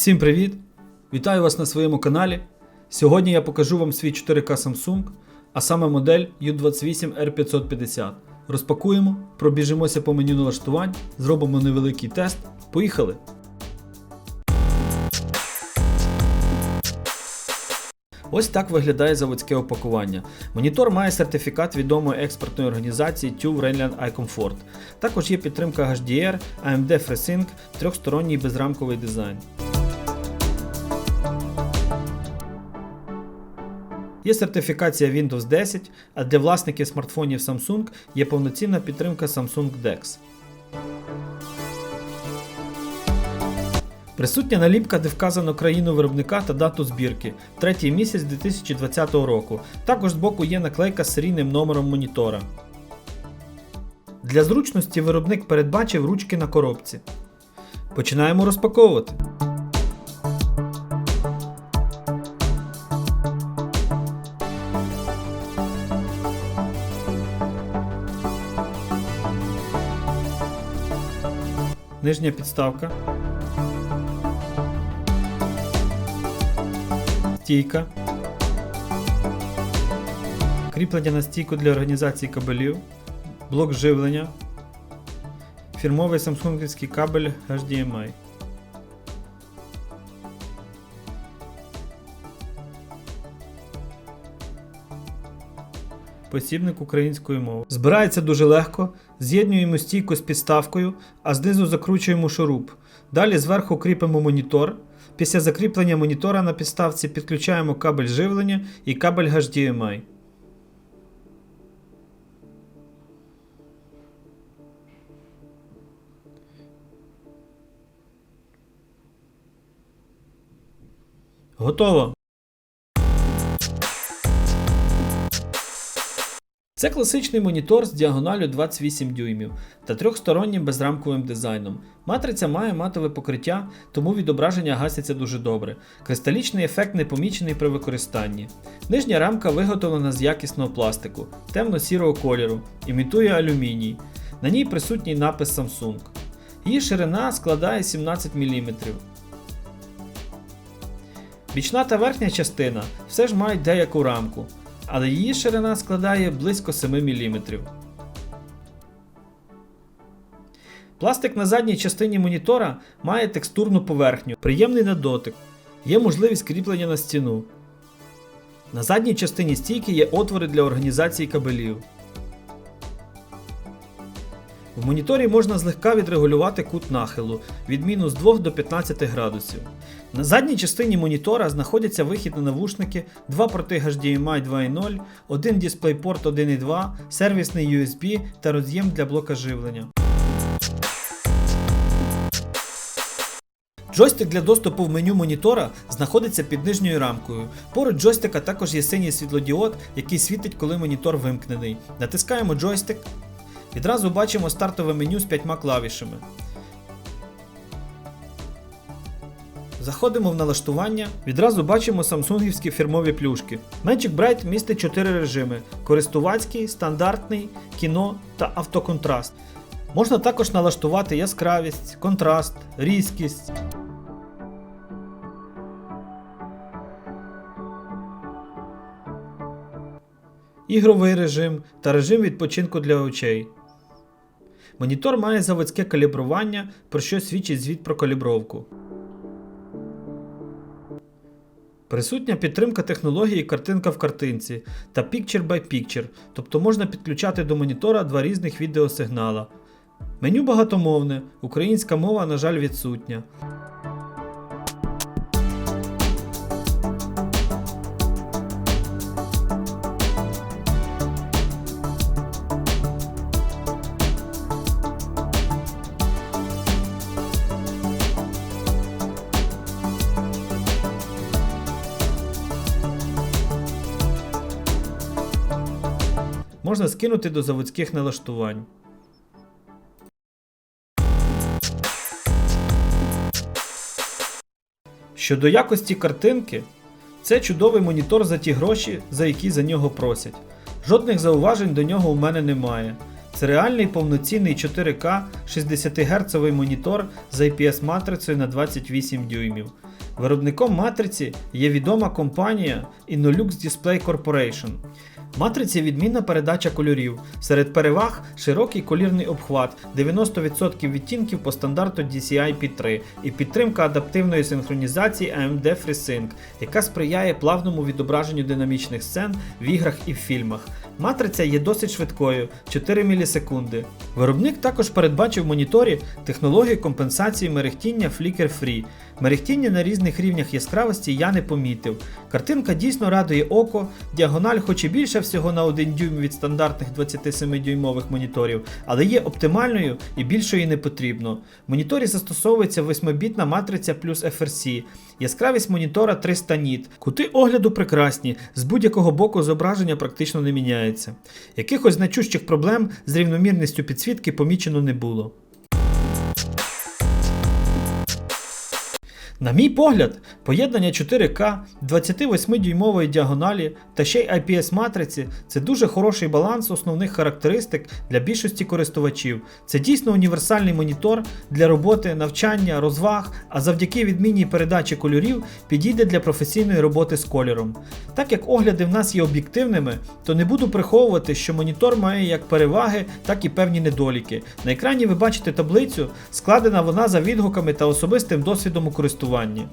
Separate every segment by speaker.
Speaker 1: Всім привіт! Вітаю вас на своєму каналі. Сьогодні я покажу вам свій 4К Samsung, а саме модель U28 R550. Розпакуємо, пробіжимося по меню налаштувань, зробимо невеликий тест. Поїхали! Ось так виглядає заводське опакування. Монітор має сертифікат відомої експортної організації TÜV Rheinland iComfort. Також є підтримка HDR, AMD FreeSync, трьохсторонній безрамковий дизайн. Є сертифікація Windows 10, а для власників смартфонів Samsung є повноцінна підтримка Samsung DeX. Присутня наліпка, де вказано країну виробника та дату збірки, третій місяць 2020 року. Також збоку є наклейка з серійним номером монітора. Для зручності виробник передбачив ручки на коробці. Починаємо розпаковувати. Нижня підставка. Стійка. Кріплення на стійку для організації кабелів. Блок живлення. Фірмовий самсунгівський кабель HDMI. Посібник української мови. Збирається дуже легко. З'єднуємо стійку з підставкою, а знизу закручуємо шуруп. Далі зверху кріпимо монітор. Після закріплення монітора на підставці підключаємо кабель живлення і кабель HDMI. Готово. Це класичний монітор з діагоналю 28 дюймів та трьохстороннім безрамковим дизайном. Матриця має матове покриття, тому відображення гасяться дуже добре. Кристалічний ефект не помічений при використанні. Нижня рамка виготовлена з якісного пластику, темно-сірого кольору, імітує алюміній. На ній присутній напис Samsung. Її ширина складає 17 мм. Бічна та верхня частина все ж мають деяку рамку, але її ширина складає близько 7 мм. Пластик на задній частині монітора має текстурну поверхню, приємний на дотик. Є можливість кріплення на стіну. На задній частині стійки є отвори для організації кабелів. В моніторі можна злегка відрегулювати кут нахилу від мінус 2 до 15 градусів. На задній частині монітора знаходяться вихід на навушники, два порти HDMI 2.0, один DisplayPort 1.2, сервісний USB та роз'єм для блока живлення. Джойстик для доступу в меню монітора знаходиться під нижньою рамкою. Поруч джойстика також є синій світлодіод, який світить, коли монітор вимкнений. Натискаємо джойстик. Відразу бачимо стартове меню з п'ятьма клавішами. Заходимо в налаштування, відразу бачимо самсунгівські фірмові плюшки. Magic Bright містить 4 режими: користувацький, стандартний, кіно та автоконтраст. Можна також налаштувати яскравість, контраст, різкість. Ігровий режим та режим відпочинку для очей. Монітор має заводське калібрування, про що свідчить звіт про калібровку. Присутня підтримка технології картинка в картинці та Picture by Picture, тобто можна підключати до монітора два різних відеосигнала. Меню багатомовне, українська мова, на жаль, відсутня. Можна скинути до заводських налаштувань. Щодо якості картинки, це чудовий монітор за ті гроші, за які за нього просять. Жодних зауважень до нього у мене немає. Це реальний повноцінний 4К 60 Гц монітор з IPS матрицею на 28 дюймів. Виробником матриці є відома компанія Innolux Display Corporation. Матриці відмінна передача кольорів. Серед переваг широкий колірний обхват, 90% відтінків по стандарту DCI P3 і підтримка адаптивної синхронізації AMD FreeSync, яка сприяє плавному відображенню динамічних сцен в іграх і в фільмах. Матриця є досить швидкою 4 мілісекунди. Виробник також передбачив в моніторі технологію компенсації мерехтіння Flicker Free. Мерехтіння на різних рівнях яскравості я не помітив. Картинка дійсно радує око, діагональ хоч і більше всього на 1 дюйм від стандартних 27-дюймових моніторів, але є оптимальною і більшої не потрібно. В моніторі застосовується 8-бітна матриця плюс FRC, яскравість монітора 300 ніт, кути огляду прекрасні, з будь-якого боку зображення практично не міняється. Якихось значущих проблем з рівномірністю підсвітки помічено не було. На мій погляд, поєднання 4К, 28-дюймової діагоналі та ще й IPS матриці це дуже хороший баланс основних характеристик для більшості користувачів. Це дійсно універсальний монітор для роботи, навчання, розваг, а завдяки відмінній передачі кольорів підійде для професійної роботи з кольором. Так як огляди в нас є об'єктивними, то не буду приховувати, що монітор має як переваги, так і певні недоліки. На екрані ви бачите таблицю, складена вона за відгуками та особистим досвідом у користуванні.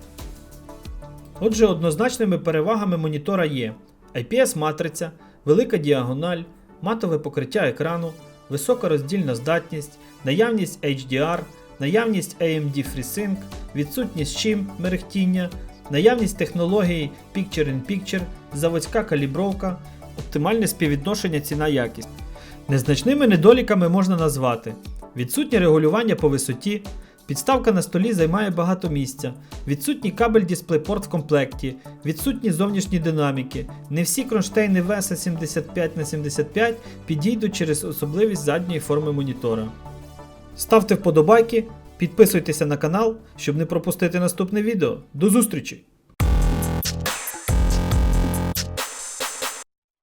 Speaker 1: Отже, однозначними перевагами монітора є IPS-матриця, велика діагональ, матове покриття екрану, висока роздільна здатність, наявність HDR, наявність AMD FreeSync, відсутність чим мерехтіння, наявність технології Picture-in-Picture, заводська калібровка, оптимальне співвідношення ціна-якість. Незначними недоліками можна назвати відсутнє регулювання по висоті, підставка на столі займає багато місця, відсутній кабель DisplayPort в комплекті, відсутні зовнішні динаміки. Не всі кронштейни VESA 75 на 75 підійдуть через особливість задньої форми монітора. Ставте вподобайки, підписуйтеся на канал, щоб не пропустити наступне відео. До зустрічі!